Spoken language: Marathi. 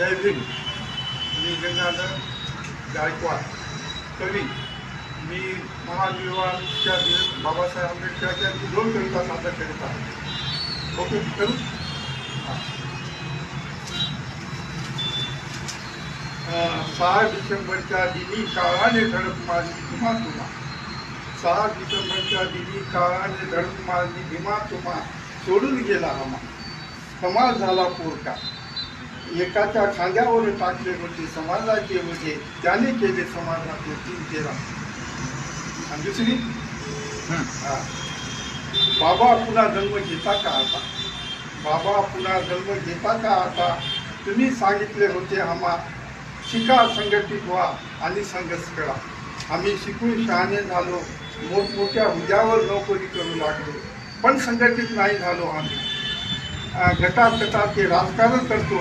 जय भीम. मी गंगाधर गायकवाड. कवी. मी महाविवाहाच्या दिवस बाबासाहेब आंबेडकरच्या दोन कविता सादर करीत आहे. ओके करू? सहा डिसेंबरच्या दिनी काळाने धडक मारली भीमा तुम्हा सहा डिसेंबरच्या दिनी काळाने धडक मारली भीमा तुम्हा सोडून गेला हमा. समाज झाला पोरका. एकाच्या खांद्यावर टाकले होते समाजाचे होते त्याने केले समाजाचे तीन तेरा. आणि दुसरी? हा. बाबा पुन्हा जन्म घेता का आता? बाबा पुन्हा जन्म घेता का आता? तुम्ही सांगितले होते आम्हा शिका संघटित व्हा आणि संघर्ष करा. आम्ही शिकून शहाणे झालो. मोठमोठ्या हुद्यावर नोकरी करू लागलो. पण संघटित नाही झालो आम्ही. गटात गटात ते राजकारण करतो.